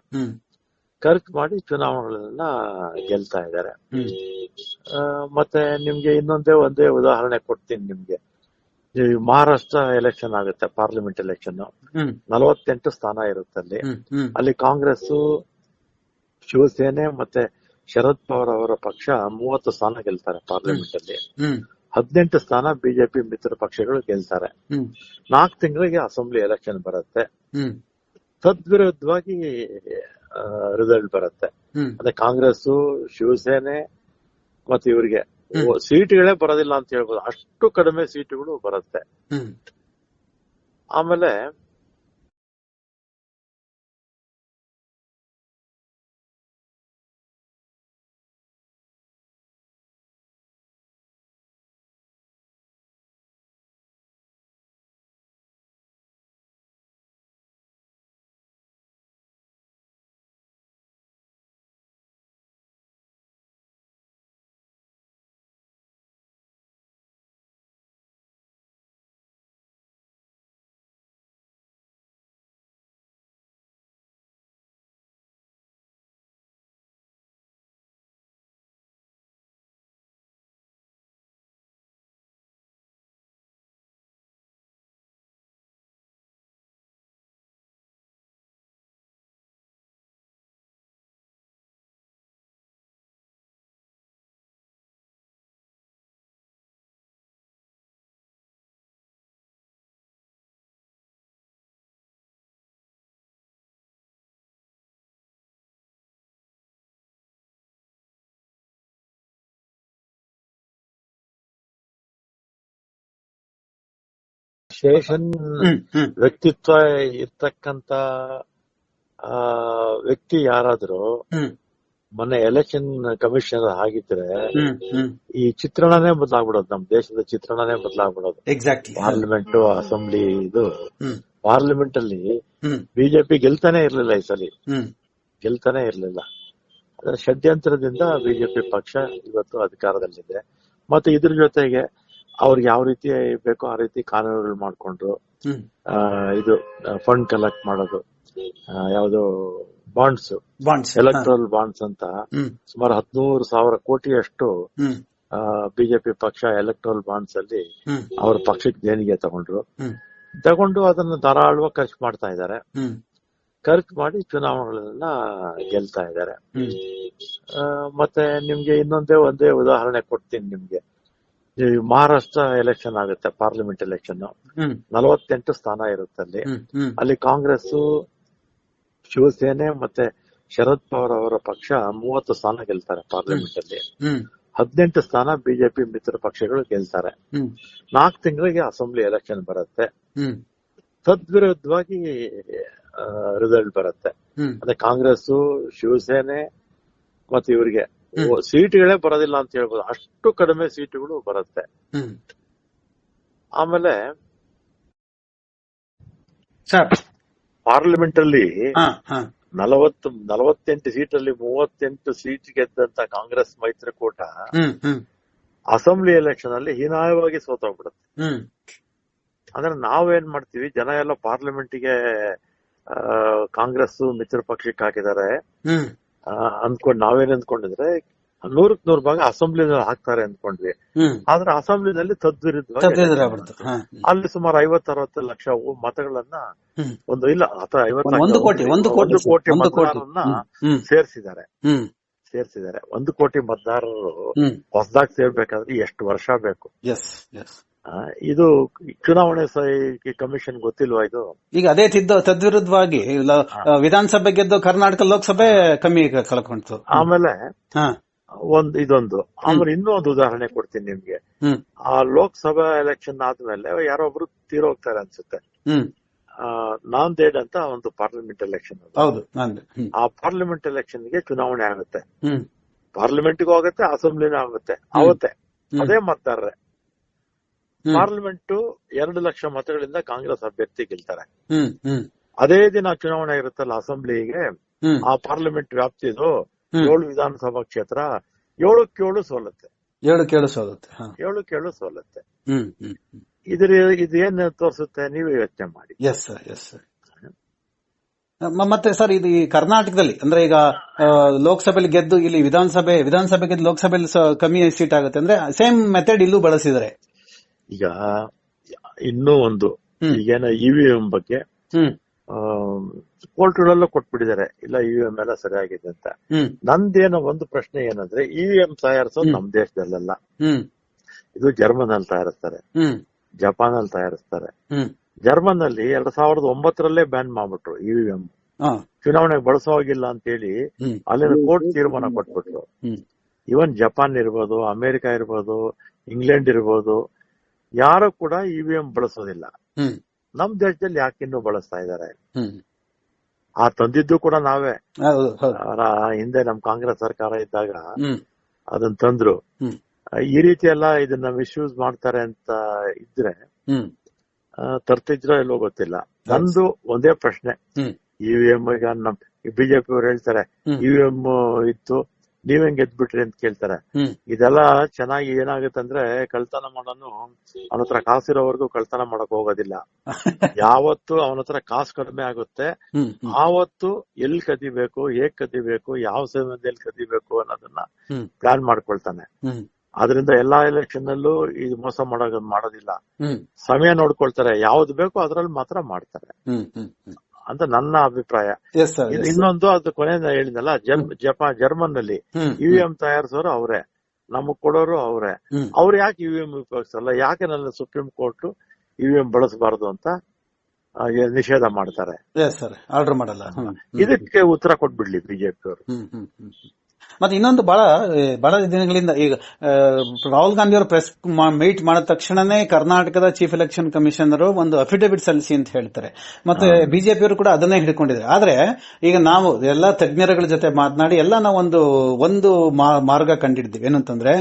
ಖರ್ಚು ಮಾಡಿ ಚುನಾವಣೆಗಳನ್ನೆಲ್ಲ ಗೆಲ್ತಾ ಇದ್ದಾರೆ. ಮತ್ತೆ ನಿಮ್ಗೆ ಇನ್ನೊಂದೇ ಒಂದೇ ಉದಾಹರಣೆ ಕೊಡ್ತೀನಿ ನಿಮ್ಗೆ. ಈ ಮಹಾರಾಷ್ಟ್ರ ಎಲೆಕ್ಷನ್ ಆಗುತ್ತೆ ಪಾರ್ಲಿಮೆಂಟ್ ಎಲೆಕ್ಷನ್ ನಲವತ್ತೆಂಟು ಸ್ಥಾನ ಇರುತ್ತೆ ಅಲ್ಲಿ. ಅಲ್ಲಿ ಕಾಂಗ್ರೆಸ್ ಶಿವಸೇನೆ ಮತ್ತೆ ಶರದ್ ಪವಾರ್ ಅವರ ಪಕ್ಷ ಮೂವತ್ತು ಸ್ಥಾನ ಗೆಲ್ತಾರೆ ಪಾರ್ಲಿಮೆಂಟ್ ಅಲ್ಲಿ. ಹದಿನೆಂಟು ಸ್ಥಾನ ಬಿಜೆಪಿ ಮಿತ್ರ ಪಕ್ಷಗಳು ಗೆಲ್ತಾರೆ. ನಾಲ್ಕು ತಿಂಗಳಿಗೆ ಅಸೆಂಬ್ಲಿ ಎಲೆಕ್ಷನ್ ಬರುತ್ತೆ. ತದ್ವಿರುದ್ಧವಾಗಿ ರಿಸಲ್ಟ್ ಬರುತ್ತೆ. ಅಂದ್ರೆ ಅದೇ ಕಾಂಗ್ರೆಸ್ ಶಿವಸೇನೆ ಮತ್ತೆ ಇವರಿಗೆ. ಸೀಟ್ಗಳೇ ಬರೋದಿಲ್ಲ ಅಂತ ಹೇಳ್ಬೋದು. ಅಷ್ಟು ಕಡಿಮೆ ಸೀಟುಗಳು ಬರುತ್ತೆ. ಆಮೇಲೆ ಶೇಷನ್ ವ್ಯಕ್ತಿತ್ವ ಇರ್ತಕ್ಕಂತ ಆ ವ್ಯಕ್ತಿ ಯಾರಾದ್ರೂ ಮೊನ್ನೆ ಎಲೆಕ್ಷನ್ ಕಮಿಷನರ್ ಆಗಿದ್ರೆ ಈ ಚಿತ್ರಣನೇ ಬದಲಾಗ್ಬಿಡೋದು ನಮ್ ದೇಶದ ಚಿತ್ರಣನೇ ಬದಲಾಗ್ಬಿಡೋದು. ಎಕ್ಸಾಕ್ಟ್ಲಿ ಪಾರ್ಲಿಮೆಂಟ್ ಅಸೆಂಬ್ಲಿ ಇದು. ಪಾರ್ಲಿಮೆಂಟ್ ಅಲ್ಲಿ ಬಿಜೆಪಿ ಗೆಲ್ತಾನೆ ಇರ್ಲಿಲ್ಲ ಈ ಸಲ. ಗೆಲ್ತಾನೆ ಇರ್ಲಿಲ್ಲ. ಅದರ ಷಡ್ಯಂತ್ರದಿಂದ ಬಿಜೆಪಿ ಪಕ್ಷ ಇವತ್ತು ಅಧಿಕಾರದಲ್ಲಿದೆ. ಮತ್ತೆ ಇದ್ರ ಜೊತೆಗೆ ಅವ್ರಿಗೆ ಯಾವ ರೀತಿ ಬೇಕೋ ಆ ರೀತಿ ಕಾನೂನುಗಳು ಆ, ಇದು ಫಂಡ್ ಕಲೆಕ್ಟ್ ಮಾಡೋದು. ಯಾವುದು ಬಾಂಡ್ಸ್ ಬಾಂಡ್ಸ್ ಎಲೆಕ್ಟ್ರಲ್ ಬಾಂಡ್ಸ್ ಅಂತ. ಸುಮಾರು ಹದಿನೂರು ಸಾವಿರ ಕೋಟಿಯಷ್ಟು ಬಿಜೆಪಿ ಪಕ್ಷ ಎಲೆಕ್ಟ್ರಲ್ ಬಾಂಡ್ಸ್ ಅಲ್ಲಿ ಅವ್ರ ಪಕ್ಷಕ್ಕೆ ದೇಣಿಗೆ ತಗೊಂಡ್ರು. ತಗೊಂಡು ಅದನ್ನ ಧಾರಾಳವಾಗಿ ಖರ್ಚು ಮಾಡ್ತಾ ಇದ್ದಾರೆ. ಖರ್ಚು ಮಾಡಿ ಚುನಾವಣೆಗಳನ್ನೆಲ್ಲ ಗೆಲ್ತಾ ಇದ್ದಾರೆ. ಮತ್ತೆ ನಿಮ್ಗೆ ಇನ್ನೊಂದೇ ಒಂದೇ ಉದಾಹರಣೆ ಕೊಡ್ತೀನಿ ನಿಮ್ಗೆ. ಈ ಮಹಾರಾಷ್ಟ್ರ ಎಲೆಕ್ಷನ್ ಆಗುತ್ತೆ ಪಾರ್ಲಿಮೆಂಟ್ ಎಲೆಕ್ಷನ್ ನಲವತ್ತೆಂಟು ಸ್ಥಾನ ಇರುತ್ತೆ ಅಲ್ಲಿ. ಅಲ್ಲಿ ಕಾಂಗ್ರೆಸ್ ಶಿವಸೇನೆ ಮತ್ತೆ ಶರದ್ ಪವಾರ್ ಅವರ ಪಕ್ಷ ಮೂವತ್ತು ಸ್ಥಾನ ಗೆಲ್ತಾರೆ ಪಾರ್ಲಿಮೆಂಟ್ ಅಲ್ಲಿ. ಹದಿನೆಂಟು ಸ್ಥಾನ ಬಿಜೆಪಿ ಮಿತ್ರ ಪಕ್ಷಗಳು ಗೆಲ್ತಾರೆ. ನಾಲ್ಕ್ ತಿಂಗಳಿಗೆ ಅಸೆಂಬ್ಲಿ ಎಲೆಕ್ಷನ್ ಬರುತ್ತೆ. ತದ್ವಿರುದ್ಧವಾಗಿ ರಿಸಲ್ಟ್ ಬರುತ್ತೆ. ಅದೇ ಕಾಂಗ್ರೆಸ್ ಶಿವಸೇನೆ ಮತ್ತೆ ಇವರಿಗೆ. ಸೀಟ್ಗಳೇ ಬರೋದಿಲ್ಲ ಅಂತ ಹೇಳ್ಬೋದು. ಅಷ್ಟು ಕಡಿಮೆ ಸೀಟುಗಳು ಬರುತ್ತೆ. ಆಮೇಲೆ ಪಾರ್ಲಿಮೆಂಟ್ ಅಲ್ಲಿ ನಲವತ್ತು ನಲವತ್ತೆಂಟು ಸೀಟಲ್ಲಿ ಮೂವತ್ತೆಂಟು ಸೀಟ್ ಗೆದ್ದಂತ ಕಾಂಗ್ರೆಸ್ ಮೈತ್ರಿಕೂಟ ಅಸೆಂಬ್ಲಿ ಎಲೆಕ್ಷನ್ ಅಲ್ಲಿ ಹೀನಾಯವಾಗಿ ಸೋತೋಗ್ಬಿಡುತ್ತೆ. ಅಂದ್ರೆ ನಾವೇನ್ ಮಾಡ್ತೀವಿ? ಜನ ಎಲ್ಲ ಪಾರ್ಲಿಮೆಂಟಿಗೆ ಕಾಂಗ್ರೆಸ್ ಮಿತ್ರ ಪಕ್ಷಕ್ಕೆ ಹಾಕಿದ್ದಾರೆ. ಅಂದ್ಕೊಂಡ್ ನಾವೇನ್ ಅನ್ಕೊಂಡಿದ್ರೆ ನೂರಕ್ ನೂರ್ ಭಾಗ ಅಸೆಂಬ್ಲಿನಲ್ಲಿ ಹಾಕ್ತಾರೆ ಅನ್ಕೊಂಡ್ವಿ ಆದ್ರೆ ಅಸೆಂಬ್ಲಿನಲ್ಲಿ ತದ್ವಿರುದ್ಧ. ಅಲ್ಲಿ ಸುಮಾರು ಐವತ್ ಅರವತ್ತು ಲಕ್ಷ ಮತಗಳನ್ನ ಒಂದು ಇಲ್ಲ ಅಥವಾ ಐವತ್ತು ಕೋಟಿ ಒಂದು ಕೋಟಿ ಮತದಾರರನ್ನ ಸೇರ್ಸಿದ್ದಾರೆ. ಹ್ಮ್. ಸೇರ್ಸಿದ್ದಾರೆ. ಒಂದು ಕೋಟಿ ಮತದಾರರು ಹೊಸದಾಗಿ ಸೇರ್ಬೇಕಾದ್ರೆ ಎಷ್ಟು ವರ್ಷ ಬೇಕು? ಇದು ಚುನಾವಣೆ ಕಮಿಷನ್ ಗೊತ್ತಿಲ್ವಾ ಇದು? ಈಗ ಅದೇ ತಿದ್ದು ತದ್ವಿರುದ್ಧವಾಗಿ ವಿಧಾನಸಭೆ ಗೆದ್ದು ಕರ್ನಾಟಕ ಲೋಕಸಭೆ ಕಮ್ಮಿ ಕಳ್ಕೊಂತು ಆಮೇಲೆ ಹಾ. ಒಂದ್ ಇದೊಂದು. ಆಮೇಲೆ ಇನ್ನೂ ಒಂದು ಉದಾಹರಣೆ ಕೊಡ್ತೀನಿ ನಿಮ್ಗೆ. ಆ ಲೋಕಸಭಾ ಎಲೆಕ್ಷನ್ ಆದ್ಮೇಲೆ ಯಾರೊಬ್ರು ತೀರೋಗ್ತಾರೆ ಅನ್ಸುತ್ತೆ. ನಾಂದೇಡ್ ಅಂತ ಒಂದು ಪಾರ್ಲಿಮೆಂಟ್ ಎಲೆಕ್ಷನ್ ಹೌದು ಆ ಪಾರ್ಲಿಮೆಂಟ್ ಎಲೆಕ್ಷನ್ಗೆ ಚುನಾವಣೆ ಆಗುತ್ತೆ. ಪಾರ್ಲಿಮೆಂಟ್ಗೂ ಆಗುತ್ತೆ. ಅಸೆಂಬ್ಲಿನೂ ಆಗುತ್ತೆ ಅವತ್ತೆ ಅದೇ ಮತದಾರರೇ. ಪಾರ್ಲಿಮೆಂಟ್ ಎರಡು ಲಕ್ಷ ಮತಗಳಿಂದ ಕಾಂಗ್ರೆಸ್ ಅಭ್ಯರ್ಥಿ ಗೆಲ್ತಾರೆ. ಅದೇ ದಿನ ಚುನಾವಣೆ ಇರುತ್ತಲ್ಲ ಅಸೆಂಬ್ಲಿಗೆ ಆ ಪಾರ್ಲಿಮೆಂಟ್ ವ್ಯಾಪ್ತಿದು. ಏಳು ವಿಧಾನಸಭಾ ಕ್ಷೇತ್ರ ಏಳಕ್ಕೇಳು ಸೋಲುತ್ತೆ. ಏಳು ಏಳಕ್ಕೇಳು ಸೋಲುತ್ತೆ. ಹ್ಮ್ ಇದು ಇದ್ರ ಇದೇನ್ ತೋರಿಸುತ್ತೆ ನೀವು ಯೋಚನೆ ಮಾಡಿ. ಎಸ್ ಸರ್ ಎಸ್ ಸರ್ ಮತ್ತೆ ಸರ್ ಇದು ಈ ಕರ್ನಾಟಕದಲ್ಲಿ ಅಂದ್ರೆ ಈಗ ಲೋಕಸಭೆಯಲ್ಲಿ ಗೆದ್ದು ಇಲ್ಲಿ ವಿಧಾನಸಭೆ ವಿಧಾನಸಭೆ ಗೆದ್ದು ಲೋಕಸಭೆಯಲ್ಲಿ ಕಮ್ಮಿ ಸೀಟ್ ಆಗುತ್ತೆ ಅಂದ್ರೆ ಸೇಮ್ ಮೆಥಡ್ ಇಲ್ಲೂ ಬಳಸಿದ್ದಾರೆ. ಈಗ ಇನ್ನೂ ಒಂದು. ಈಗೇನ ಇವಿಎಂ ಬಗ್ಗೆ ಹ್ಮ್. ಕೋರ್ಟ್ಗಳಲ್ಲೂ ಕೊಟ್ಬಿಟ್ಟಿದ್ದಾರೆ. ಇಲ್ಲ ಇವಿಎಂ ಎಲ್ಲ ಸರಿಯಾಗಿದೆ ಅಂತ. ನಂದೇನೋ ಒಂದು ಪ್ರಶ್ನೆ ಏನಂದ್ರೆ ಇವಿಎಂ ತಯಾರಿಸೋದು ಹ್ಮ್. ನಮ್ ದೇಶದಲ್ಲೆಲ್ಲ. ಇದು ಜರ್ಮನ್ ಅಲ್ಲಿ ತಯಾರಿಸ್ತಾರೆ. ಜಪಾನ್ ಅಲ್ಲಿ ತಯಾರಿಸ್ತಾರೆ. ಜರ್ಮನ್ ಅಲ್ಲಿ ಎರಡ್ ಸಾವಿರದ ಒಂಬತ್ತರಲ್ಲೇ ಬ್ಯಾನ್ ಮಾಡ್ಬಿಟ್ರು ಇವಿಎಂ ಚುನಾವಣೆಗೆ ಬಳಸೋಗಿಲ್ಲ ಅಂತ ಹೇಳಿ ಅಲ್ಲಿ ಅಲ್ಲಿನ ಕೋರ್ಟ್ ತೀರ್ಮಾನ ಕೊಟ್ಬಿಟ್ರು. ಇವನ್ ಜಪಾನ್ ಇರ್ಬೋದು ಅಮೆರಿಕ ಇರ್ಬೋದು ಇಂಗ್ಲೆಂಡ್ ಇರ್ಬೋದು ಯಾರು ಕೂಡ ಇವಿಎಂ ಬಳಸೋದಿಲ್ಲ. ಹ್ಮ್. ನಮ್ ದೇಶದಲ್ಲಿ ಯಾಕೆ ಇನ್ನೂ ಬಳಸ್ತಾ ಇದ್ದಾರೆ? ಹ್ಮ್. ಆ ತಂದಿದ್ದು ಕೂಡ ನಾವೇ. ಹೌದು ನಮ್ ಕಾಂಗ್ರೆಸ್ ಸರ್ಕಾರ ಇದ್ದಾಗ ಅದನ್ನ ತಂದ್ರು. ಈ ರೀತಿ ಎಲ್ಲ ಇದನ್ನ ಮಿಸ್ಯೂಸ್ ಮಾಡ್ತಾರೆ ಅಂತ ಇದ್ರೆ ತರ್ತಿದ್ರೋ ಎಲ್ಲೋ ಗೊತ್ತಿಲ್ಲ. ನಂದು ಒಂದೇ ಪ್ರಶ್ನೆ. ಇವಿಎಂ ಈಗ ನಮ್ ಬಿಜೆಪಿ ಅವ್ರು ಹೇಳ್ತಾರೆ ಇವಿಎಂ ಇತ್ತು ನೀವ್ ಹೆಂಗ್ ಬಿಟ್ರಿ ಅಂತ ಕೇಳ್ತಾರೆ. ಇದೆಲ್ಲ ಚೆನ್ನಾಗಿ ಏನಾಗುತ್ತೆ ಅಂದ್ರೆ ಕಳ್ತನ ಮಾಡೋನು ಅವನ ಹತ್ರ ಕಾಸಿರೋವರೆಗೂ ಕಳ್ತನ ಮಾಡಕ್ ಹೋಗೋದಿಲ್ಲ. ಯಾವತ್ತು ಅವನ ಹತ್ರ ಕಾಸು ಕಡಿಮೆ ಆಗುತ್ತೆ. ಆವತ್ತು ಎಲ್ ಕದಿಬೇಕು ಹೇಗ್ ಕದಿಬೇಕು ಯಾವ ಸಮಯದಲ್ಲಿ ಕದಿಬೇಕು ಅನ್ನೋದನ್ನ ಪ್ಲಾನ್ ಮಾಡ್ಕೊಳ್ತಾನೆ. ಅದರಿಂದ ಆದ್ರಿಂದ ಎಲ್ಲಾ ಎಲೆಕ್ಷನ್ ಅಲ್ಲೂ ಇದು ಮೋಸ ಮಾಡೋ ಮಾಡೋದಿಲ್ಲ. ಸಮಯ ನೋಡ್ಕೊಳ್ತಾರೆ. ಯಾವ್ದು ಬೇಕೋ ಅದ್ರಲ್ಲಿ ಮಾತ್ರ ಮಾಡ್ತಾರೆ. ಅಂತ ನನ್ನ ಅಭಿಪ್ರಾಯ. ಇನ್ನೊಂದು ಅದು ಕೊನೆ ಹೇಳಿದ್ನಲ್ಲ ಜರ್ಮ್ ಜಪಾನ್ ಜರ್ಮನ್ನಲ್ಲಿ ಯುಎಂ ಇವಿಎಂ ತಯಾರಿಸೋರು ಅವರೇ. ನಮಗ್ ಕೊಡೋರು ಅವರೇ. ಅವ್ರು ಯಾಕೆ ಇವಿಎಂ ಉಪಯೋಗಿಸಲ್ಲ ಯಾಕೆ ನನ್ನ ಸುಪ್ರೀಂ ಕೋರ್ಟ್ ಇವಿಎಂ ಬಳಸಬಾರದು ಅಂತ ನಿಷೇಧ ಮಾಡ್ತಾರೆ. ಇದಕ್ಕೆ ಉತ್ತರ ಕೊಟ್ಬಿಡ್ಲಿ ಬಿಜೆಪಿ ಅವರು. ಮತ್ತೆ ಇನ್ನೊಂದು ಬಹಳ ಬಹಳ ದಿನಗಳಿಂದ ಈಗ ರಾಹುಲ್ ಗಾಂಧಿ ಅವರು ಪ್ರೆಸ್ ಮೀಟ್ ಮಾಡಿದ ತಕ್ಷಣನೇ ಕರ್ನಾಟಕದ ಚೀಫ್ ಎಲೆಕ್ಷನ್ ಕಮಿಷನರ್ ಒಂದು ಅಫಿಡವಿಟ್ ಸಲ್ಲಿಸಿ ಅಂತ ಹೇಳ್ತಾರೆ. ಮತ್ತೆ ಬಿಜೆಪಿ ಅವರು ಕೂಡ ಅದನ್ನೇ ಹಿಡ್ಕೊಂಡಿದ್ದಾರೆ. ಆದ್ರೆ ಈಗ ನಾವು ಎಲ್ಲ ತಜ್ಞರುಗಳ ಜೊತೆ ಮಾತನಾಡಿ ಎಲ್ಲ ನಾವು ಒಂದು ಒಂದು ಮಾರ್ಗ ಕಂಡಿಡ್ತೀವಿ. ಏನಂತಂದ್ರೆ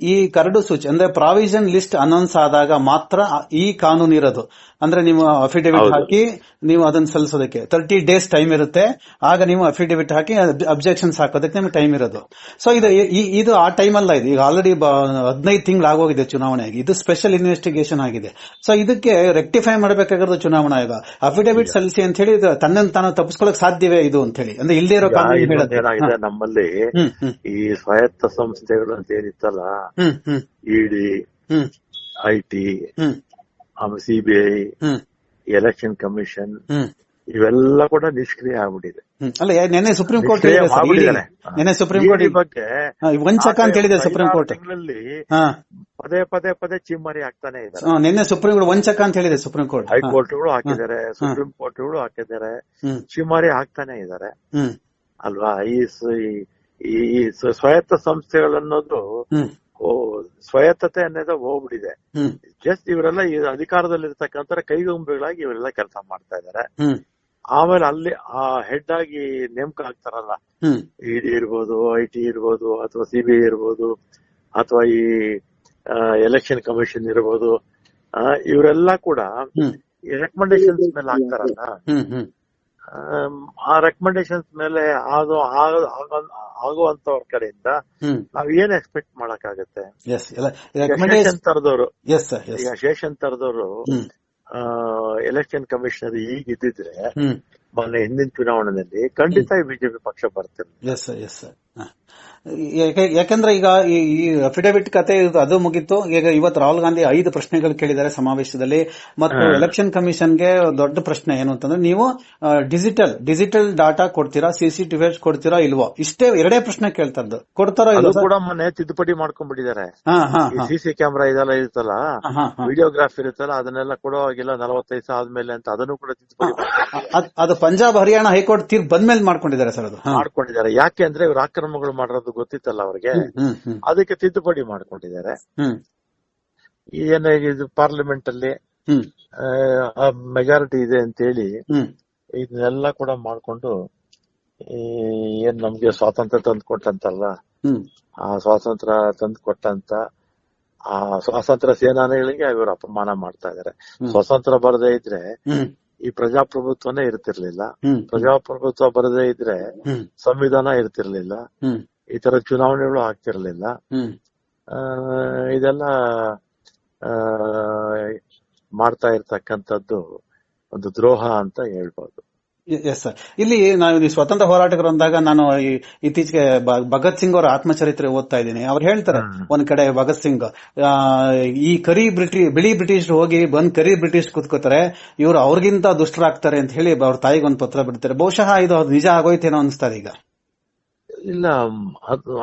ಈ ಕರಡು ಸೂಚಿ ಅಂದ್ರೆ ಪ್ರಾವಿಷನ್ ಲಿಸ್ಟ್ ಅನೌನ್ಸ್ ಆದಾಗ ಮಾತ್ರ ಈ ಕಾನೂನು ಇರೋದು. ಅಂದ್ರೆ ನೀವು ಅಫಿಡವಿಟ್ ಹಾಕಿ ನೀವು ಅದನ್ನ ಸಲ್ಲಿಸೋದಕ್ಕೆ. ತರ್ಟಿ ಡೇಸ್ ಟೈಮ್ ಇರುತ್ತೆ. ಆಗ ನೀವು ಅಫಿಡವಿಟ್ ಹಾಕಿ ಅಬ್ಜೆಕ್ಷನ್ಸ್ ಹಾಕೋದಕ್ಕೆ ನಿಮ್ಗೆ ಟೈಮ್ ಇರೋದು. ಸೊ ಇದು ಇದು ಆ ಟೈಮ್ ಅಲ್ಲ ಇದು. ಈಗ ಆಲ್ರೆಡಿ ಹದಿನೈದು ತಿಂಗಳು ಆಗೋಗಿದೆ ಚುನಾವಣೆ ಆಗಿ ಇದು ಸ್ಪೆಷಲ್ ಇನ್ವೆಸ್ಟಿಗೇಷನ್ ಆಗಿದೆ. ಸೊ ಇದಕ್ಕೆ ರೆಕ್ಟಿಫೈ ಮಾಡಬೇಕಾಗಿರೋದು ಚುನಾವಣಾ ಆಯೋಗ. ಅಫಿಡವಿಟ್ ಸಲ್ಲಿಸಿ ಅಂತ ಹೇಳಿ ತನ್ನನ್ನು ತಾನು ತಪ್ಪಿಸ್ಕೊಳ್ಳಕ್ ಸಾಧ್ಯವೇ ಇದು ಅಂತ ಹೇಳಿ. ಅಂದ್ರೆ ಇಲ್ಲದೆ ಇರೋ ಕಾನೂನು ನಮ್ಮಲ್ಲಿ ಈ ಸ್ವಾಯತ್ತ ಸಂಸ್ಥೆಗಳು ಅಂತ ಏನಿತ್ತಲ್ಲ ಇಡಿ ಐಟಿ ಐ ಟಿ ಆಮೇಲೆ ಸಿಬಿಐ ಎಲೆಕ್ಷನ್ ಕಮಿಷನ್ ಇವೆಲ್ಲ ಕೂಡ ನಿಷ್ಕ್ರಿಯ ಆಗ್ಬಿಟ್ಟಿದೆ. ಅಲ್ಲ ನಿನ್ನೆ ಸುಪ್ರೀಂ ಕೋರ್ಟ್ ನಿನ್ನೆ ಸುಪ್ರೀಂ ಕೋರ್ಟ್ ಬಗ್ಗೆ ವಂಚಕ ಅಂತ ಹೇಳಿದೆ ಸುಪ್ರೀಂ ಕೋರ್ಟ್. ತಿಂಗಳಲ್ಲಿ ಪದೇ ಪದೇ ಪದೇ ಚಿಮ್ಮರಿ ಆಗ್ತಾನೆ ಇದ್ದಾರೆ. ಹಾ, ನಿನ್ನೆ ಸುಪ್ರೀಂ ಕೋರ್ಟ್ ವಂಚಕ ಅಂತ ಹೇಳಿದೆ ಸುಪ್ರೀಂ ಕೋರ್ಟ್. ಹೈಕೋರ್ಟ್ ಹೈಕೋರ್ಟ್ಗಳು ಹಾಕಿದ್ದಾರೆ ಸುಪ್ರೀಂ ಕೋರ್ಟ್ಗಳು ಹಾಕಿದ್ದಾರೆ. ಚಿಮ್ಮರಿ ಆಗ್ತಾನೆ ಇದ್ದಾರೆ. ಅಲ್ವಾ? ಈ ಸ್ವಾಯತ್ತ ಸಂಸ್ಥೆಗಳನ್ನೋದು ಸ್ವಾಯತ್ತತೆ ಅನ್ನೋದು ಹೋಗ್ಬಿಟ್ಟಿದೆ. ಜಸ್ಟ್ ಇವರೆಲ್ಲ ಅಧಿಕಾರದಲ್ಲಿ ಅಧಿಕಾರದಲ್ಲಿರ್ತಕ್ಕಂಥ ಕೈಗೊಂಬೆಗಳಾಗಿ ಇವರೆಲ್ಲ ಕೆಲಸ ಮಾಡ್ತಾ ಇದ್ದಾರೆ ಆಮೇಲೆ ಅಲ್ಲಿ ಆ ಹೆಡ್ ಆಗಿ ನೇಮಕ ಆಗ್ತಾರಲ್ಲ. ಇಡಿ ಇರ್ಬೋದು ಐ ಟಿ ಇರ್ಬೋದು ಅಥವಾ ಸಿಬಿಐ ಇರ್ಬೋದು ಅಥವಾ ಈ ಎಲೆಕ್ಷನ್ ಕಮಿಷನ್ ಇರ್ಬೋದು ಇವರೆಲ್ಲ ಕೂಡ ರೆಕಮೆಂಡೇಶನ್ಸ್ ಮೇಲೆ ಆಗ್ತಾರಲ್ಲ. ಆ ರೆಕಮೆಂಡೇಶನ್ಸ್ ಮೇಲೆ ಆಗೋ ಆಗೋ- ಆಗೋ- ಆಗುವಂತವ್ರ ಕಡೆಯಿಂದ ನಾವ್ ಏನ್ ಎಕ್ಸ್ಪೆಕ್ಟ್ ಮಾಡಕ್ಕಾಗತ್ತೆ? ತರದವರು. ಶೇಷನ್ ತರದವರು ಎಲೆಕ್ಷನ್ ಕಮಿಷನರ್ ಈಗ ಇದ್ದಿದ್ರೆ ಮೊನ್ನೆ ಹಿಂದಿನ ಚುನಾವಣೆಯಲ್ಲಿ ಖಂಡಿತ ಬಿಜೆಪಿ ಪಕ್ಷ ಬರ್ತಿರ್ಲಿಲ್ಲ. ಯಾಕಂದ್ರೆ ಈಗ ಈ ಈ ಅಫಿಡವಿಟ್ ಕತೆ ಅದು ಮುಗಿತ್ತು ಈಗ ಇವತ್ತು ರಾಹುಲ್ ಗಾಂಧಿ ಐದು ಪ್ರಶ್ನೆಗಳು ಕೇಳಿದ್ದಾರೆ ಸಮಾವೇಶದಲ್ಲಿ. ಮತ್ತು ಎಲೆಕ್ಷನ್ ಕಮಿಷನ್ಗೆ ದೊಡ್ಡ ಪ್ರಶ್ನೆ ಏನು ಅಂತಂದ್ರೆ ನೀವು ಡಿಜಿಟಲ್ ಡಿಜಿಟಲ್ ಡಾಟಾ ಕೊಡ್ತೀರಾ ಸಿಸಿಟಿವಿ ಕೊಡ್ತೀರಾ ಇಲ್ವೋ? ಇಷ್ಟೇ ಎರಡೇ ಪ್ರಶ್ನೆ ಕೇಳ್ತಾರದು ಕೊಡ್ತಾರೋ ಕೂಡ ಮೊನ್ನೆ ತಿದ್ದುಪಡಿ ಮಾಡ್ಕೊಂಡ್ಬಿಟ್ಟಿದ್ದಾರೆ. ಹಾ ಹಾ ಈ ಹಾ. ಸಿ ಸಿ ಕ್ಯಾಮ್ರಾ ಇದೆಲ್ಲ ಇರುತ್ತಲ್ಲ ವಿಡಿಯೋಗ್ರಾಫಿ ಇರುತ್ತಲ್ಲ ಅದನ್ನೆಲ್ಲ ಕೊಡೋವಾಗಿಲ್ಲ ನಲವತ್ತೈದು ಆದ್ಮೇಲೆ ಅಂತ ಅದನ್ನು ಕೂಡ ತಿದ್ದುಪಡಿ ಅದ್- ಪಂಜಾಬ್ ಹರಿಯಾಣ ಹೈಕೋರ್ಟ್ ತೀರ್ಪು ಬಂದ್ಮೇಲೆ ಮಾಡ್ಕೊಂಡಿದ್ದಾರೆ ಸರ್ ಅದು. ಮಾಡ್ಕೊಂಡಿದ್ದಾರೆ. ಯಾಕೆ ಅಂದ್ರೆ ಇವ್ರು ಆಕ್ರಮಣಗಳು ಮಾಡಿರೋದು ಗೊತ್ತಿತ್ತಲ್ಲ ಅವ್ರಿಗೆ. ಅದಕ್ಕೆ ತಿದ್ದುಪಡಿ ಮಾಡ್ಕೊಂಡಿದ್ದಾರೆ. ಏನಾಗಿ ಏನು ಇದು ಪಾರ್ಲಿಮೆಂಟ್ ಅಲ್ಲಿ ಮೆಜಾರಿಟಿ ಇದೆ ಅಂತ ಹೇಳಿ ಇದನ್ನೆಲ್ಲ ಕೂಡ ಮಾಡ್ಕೊಂಡು ಈ ಏನ್ ನಮ್ಗೆ ಸ್ವಾತಂತ್ರ್ಯ ತಂದು ಕೊಟ್ಟಂತಲ್ಲ ಆ ಸ್ವಾತಂತ್ರ್ಯ ತಂದು ಕೊಟ್ಟಂತ ಆ ಸ್ವಾತಂತ್ರ್ಯ ಸೇನಾನಿಗಳಿಗೆ ಇವರು ಅಪಮಾನ ಮಾಡ್ತಾ ಇದಾರೆ ಸ್ವಾತಂತ್ರ್ಯ ಬರದೇ ಇದ್ರೆ ಈ ಪ್ರಜಾಪ್ರಭುತ್ವನೇ ಇರ್ತಿರ್ಲಿಲ್ಲ. ಪ್ರಜಾಪ್ರಭುತ್ವ ಬರದೇ ಇದ್ರೆ ಸಂವಿಧಾನ ಇರ್ತಿರ್ಲಿಲ್ಲ. ಈ ತರ ಚುನಾವಣೆಗಳು ಆಗ್ತಿರ್ಲಿಲ್ಲ. ಹ್ಮ್. ಆ, ಇದೆಲ್ಲ ಆ, ಮಾಡ್ತಾ ಇರ್ತಕ್ಕಂಥದ್ದು ಒಂದು ದ್ರೋಹ ಅಂತ ಹೇಳ್ಬೋದು. ಎಸ್ ಸರ್ ಇಲ್ಲಿ ನಾವು ಸ್ವತಂತ್ರ ಹೋರಾಟಗಾರ ಅಂದಾಗ ನಾನು ಈ ಇತ್ತೀಚೆಗೆ ಭಗತ್ ಸಿಂಗ್ ಅವರ ಆತ್ಮಚರಿತ್ರೆ ಓದ್ತಾ ಇದ್ದೀನಿ. ಅವ್ರು ಹೇಳ್ತಾರೆ ಒಂದ್ ಕಡೆ ಭಗತ್ ಸಿಂಗ್ ಆ, ಈ ಕರಿ ಬ್ರಿಟಿಷ್ ಬಿಳಿ ಬ್ರಿಟಿಷ್ ಹೋಗಿ ಬಂದ್ ಕರಿ ಬ್ರಿಟಿಷ್ ಕುತ್ಕೋತಾರೆ ಇವರು ಅವ್ರಿಗಿಂತ ದುಷ್ಟರಾಗ್ತಾರೆ ಅಂತ ಹೇಳಿ ಅವ್ರ ತಾಯಿಗೆ ಒಂದು ಪತ್ರ ಬಿಡ್ತಾರೆ. ಬಹುಶಃ ಇದು ನಿಜ ಆಗೋಯ್ತೇನೋ ಅನಿಸ್ತದೆ ಈಗ. ಇಲ್ಲ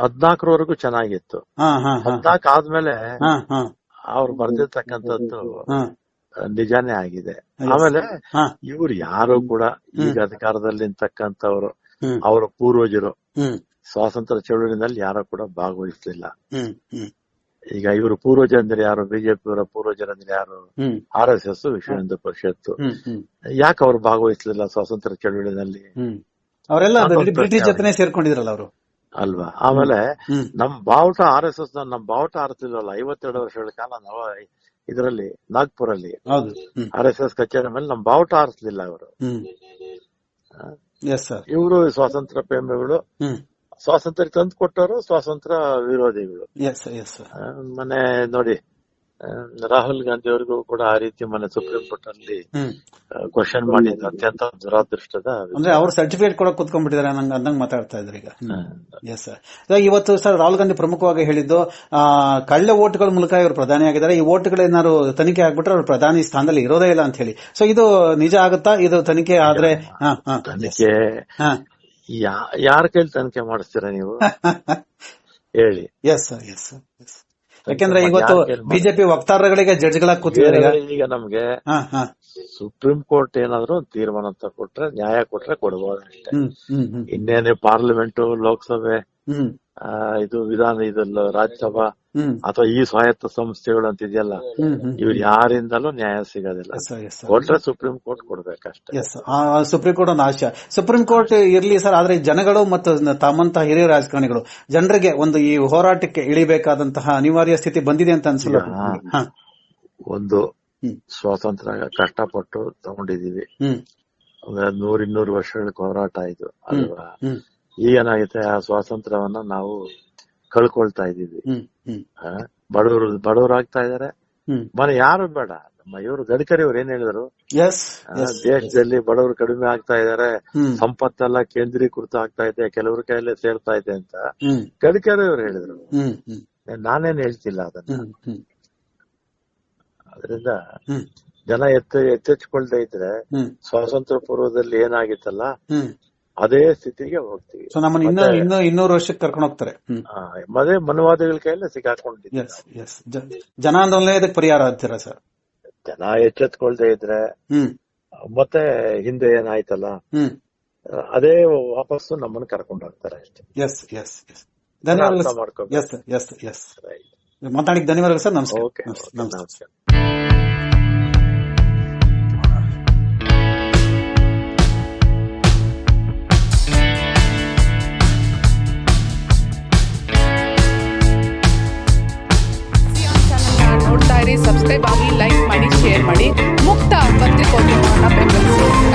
ಹದ್ನಾಲ್ಕರವರೆಗೂ ಚೆನ್ನಾಗಿತ್ತು. ಹದ್ನಾಕ್ ಹದ್ನಾಲ್ಕು ಆದ್ಮೇಲೆ ಅವ್ರು ಬರ್ದಿರ್ತಕ್ಕಂಥದ್ದು ನಿಜಾನೇ ಆಗಿದೆ. ಆಮೇಲೆ ಇವ್ರು ಯಾರು ಕೂಡ ಈಗ ಅಧಿಕಾರದಲ್ಲಿ ನಿಂತಕ್ಕಂಥವ್ರು ಅವರ ಪೂರ್ವಜರು ಸ್ವಾತಂತ್ರ್ಯ ಚಳುವಳಿನಲ್ಲಿ ಯಾರು ಕೂಡ ಭಾಗವಹಿಸಲಿಲ್ಲ. ಈಗ ಇವರು ಪೂರ್ವಜರಂದ್ರೆ ಯಾರು ಬಿಜೆಪಿಯವರ ಪೂರ್ವಜರಂದ್ರೆ ಯಾರು? ಆರ್ ಎಸ್ ಎಸ್ ವಿಶ್ವ ಹಿಂದೂ ಪರಿಷತ್ತು. ಯಾಕೆ ಅವ್ರು ಭಾಗವಹಿಸಲಿಲ್ಲ ಸ್ವಾತಂತ್ರ್ಯ ಚಳುವಳಿನಲ್ಲಿ? ಅವರೆಲ್ಲ ಬ್ರಿಟಿಷ್ ಜೊತೆ ಸೇರ್ಕೊಂಡಿದ್ರಲ್ಲ ಅವರು. ಅಲ್ವಾ? ಆಮೇಲೆ ನಮ್ ಬಾವುಟ ಆರ್ ಎಸ್ ಎಸ್ ನಮ್ ಬಾವುಟ ಆರಿಸಲಿಲ್ವಲ್ಲ ಐವತ್ತೆರಡು ವರ್ಷಗಳ ಕಾಲ ನಾವು ಇದರಲ್ಲಿ ನಾಗ್ಪುರಲ್ಲಿ ಆರ್ ಎಸ್ ಎಸ್ ಕಚೇರಿ ಮೇಲೆ ನಮ್ ಬಾವುಟ ಆರಿಸ್ಲಿಲ್ಲ ಅವರು ಇವರು ಸ್ವಾತಂತ್ರ್ಯ ಪ್ರೇಮಿಗಳು. ಸ್ವಾತಂತ್ರ್ಯ ತಂದು ಕೊಟ್ಟವರು ಸ್ವಾತಂತ್ರ್ಯ ವಿರೋಧಿಗಳು. ಮನೆ ನೋಡಿ ರಾಹುಲ್ ಗಾಂಧಿ ಅವರಿಗೂ ಕೂಡ ಆ ರೀತಿ ಮನೆ ಸುಪ್ರೀಂ ಕೋರ್ಟ್ ಅಲ್ಲಿ ಕ್ವಶನ್ ಮಾಡಿದ್ದು ಅತ್ಯಂತ ದುರಾದೃಷ್ಟದ ಅಂದ್ರೆ ಅವ್ರು ಸರ್ಟಿಫಿಕೇಟ್ ಕೂಡ ಕುತ್ಕೊಂಡ್ಬಿಟ್ಟಿದ್ದಾರೆ ನಂಗೆ ಅಂದಂಗ್ ಮಾತಾಡ್ತಾ ಇದ್ರು ಈಗ. ಎಸ್ ಸರ್ ಇವತ್ತು ಸರ್ ರಾಹುಲ್ ಗಾಂಧಿ ಪ್ರಮುಖವಾಗಿ ಹೇಳಿದ್ದು ಕಳ್ಳ ಓಟ್ಗಳ ಮೂಲಕ ಇವರು ಪ್ರಧಾನಿ ಆಗಿದ್ದಾರೆ. ಈ ಓಟ್ಗಳೇನಾದ್ರು ತನಿಖೆ ಆಗ್ಬಿಟ್ರೆ ಅವರು ಪ್ರಧಾನಿ ಸ್ಥಾನದಲ್ಲಿ ಇರೋದೇ ಇಲ್ಲ ಅಂತ ಹೇಳಿ. ಸೊ ಇದು ನಿಜ ಆಗುತ್ತಾ? ಇದು ತನಿಖೆ ಆದ್ರೆ ಹಾ ಹಾ. ತನಿಖೆ ಯಾರ ಕೈಲಿ ತನಿಖೆ ಮಾಡಿಸ್ತೀರಾ ನೀವು? ಹೇಳಿ. ಎಸ್ ಸರ್ ಎಸ್ ಎಸ್ ಯಾಕೆಂದ್ರೆ ಇವತ್ತು ಬಿಜೆಪಿ ವಕ್ತಾರಗಳಿಗೆ ಜಡ್ಜ್ಗಳಾಗಿ ಕೂತಿದ್ದಾರೆ ಈಗ. ನಮ್ಗೆ ಸುಪ್ರೀಂ ಕೋರ್ಟ್ ಏನಾದ್ರು ತೀರ್ಮಾನ ಅಂತ ಕೊಟ್ರೆ ನ್ಯಾಯ ಕೊಟ್ರೆ ಕೊಡಬಹುದು ಇನ್ನೇನೆ ಪಾರ್ಲಿಮೆಂಟ್ ಲೋಕಸಭೆ ಆ, ಇದು ವಿಧಾನ ಇದಲ್ಲ ರಾಜ್ಯಸಭಾ ಅಥವಾ ಈ ಸ್ವಾಯತ್ತ ಸಂಸ್ಥೆಗಳು ಅಂತ ಇದೆಯಲ್ಲ ಇವ್ರು ಯಾರಿಂದಲೂ ನ್ಯಾಯ ಸಿಗೋದಿಲ್ಲ. ಕೊಟ್ರೆ ಸುಪ್ರೀಂ ಕೋರ್ಟ್ ಕೊಡ್ಬೇಕಷ್ಟೇ. ಎಸ್ ಸುಪ್ರೀಂ ಕೋರ್ಟ್ ಒಂದು ಆಶಯ. ಸುಪ್ರೀಂ ಕೋರ್ಟ್ ಇರ್ಲಿ ಸರ್ ಆದ್ರೆ ಜನಗಳು ಮತ್ತು ತಮ್ಮಂತಹ ಹಿರಿಯ ರಾಜಕಾರಣಿಗಳು ಜನರಿಗೆ ಒಂದು ಈ ಹೋರಾಟಕ್ಕೆ ಇಳಿಬೇಕಾದಂತಹ ಅನಿವಾರ್ಯ ಸ್ಥಿತಿ ಬಂದಿದೆ ಅಂತ ಅನ್ಸಲ್ಲ ಒಂದು. ಸ್ವಾತಂತ್ರ್ಯ ಕಷ್ಟಪಟ್ಟು ತಗೊಂಡಿದೀವಿ ಹ್ಮ್. ಅಂದ್ರೆ ನೂರ್ ಇನ್ನೂರು ವರ್ಷಗಳ ಹೋರಾಟ ಇದು ಅಲ್ವಾ? ಹ್ಮ್. ಈಗ ಏನಾಗುತ್ತೆ? ಆ ಸ್ವಾತಂತ್ರ್ಯವನ್ನ ನಾವು ಕಳ್ಕೊಳ್ತಾ ಇದೀವಿ ಬಡವರು ಬಡವರು ಆಗ್ತಾ ಇದಾರೆ ಮನೆ ಯಾರು ಬೇಡ. ನಮ್ಮ ಇವರು ಗಡ್ಕರಿ ಅವ್ರು ಏನ್ ಹೇಳಿದ್ರು? ದೇಶದಲ್ಲಿ ಬಡವರು ಕಡಿಮೆ ಆಗ್ತಾ ಇದಾರೆ ಸಂಪತ್ತೆಲ್ಲ ಕೇಂದ್ರೀಕೃತ ಆಗ್ತಾ ಇದೆ. ಕೆಲವ್ರ ಕೈಯಲ್ಲೇ ಸೇರ್ತಾ ಇದೆ ಅಂತ ಗಡ್ಕರಿ ಅವ್ರು ಹೇಳಿದ್ರು. ನಾನೇನ್ ಹೇಳ್ತಿಲ್ಲ ಅದನ್ನ. ಅದರಿಂದ ಜನ ಎತ್ತ ಎಚ್ಚೆಚ್ಕೊಳ್ತಾ ಇದ್ರೆ ಸ್ವಾತಂತ್ರ್ಯ ಪೂರ್ವದಲ್ಲಿ ಏನಾಗಿತ್ತಲ್ಲ? ಅದೇ ಸ್ಥಿತಿಗೆ ಹೋಗ್ತೀವಿ. ಸೊ ನಮ್ಮನ್ನ ಇನ್ನೂ ಇನ್ನೂ ಇನ್ನೂರು ವರ್ಷಕ್ಕೆ ಕರ್ಕೊಂಡು ಹೋಗ್ತಾರೆ. ಮದುವೆ ಮನುವಾದಿಗಳ ಕೈಯಲ್ಲಿ ಸಿಕ್ಕಾಕೊಂಡಿದ್ದೀವಿ. ಜನ ಜನಾಂದೋಲನ ಇದಕ್ಕೆ ಪರಿಹಾರ ಅಂತೀರಾ ಸರ್? ಜನ ಎಚ್ಚೆತ್ಕೊಳ್ದೆ ಇದ್ರೆ ಮತ್ತೆ ಹಿಂದೆ ಏನಾಯ್ತಲ್ಲ ಅದೇ ವಾಪಸ್ಸು ನಮ್ಮನ್ನ ಕರ್ಕೊಂಡು ಹೋಗ್ತಾರೆ ಅಷ್ಟೇ. ಎಸ್ ಎಸ್ ಎಸ್ ಧನ್ಯವಾದಗಳು ಅರ್ಥ ಮಾಡ್ಕೋಬೇಕು. ಎಸ್ ಎಸ್ ಎಸ್ ಮಾತಾಡಿದ ಧನ್ಯವಾದಗಳು ಸರ್. ನಮಸ್ಕಾರ. ನಮಸ್ಕಾರ.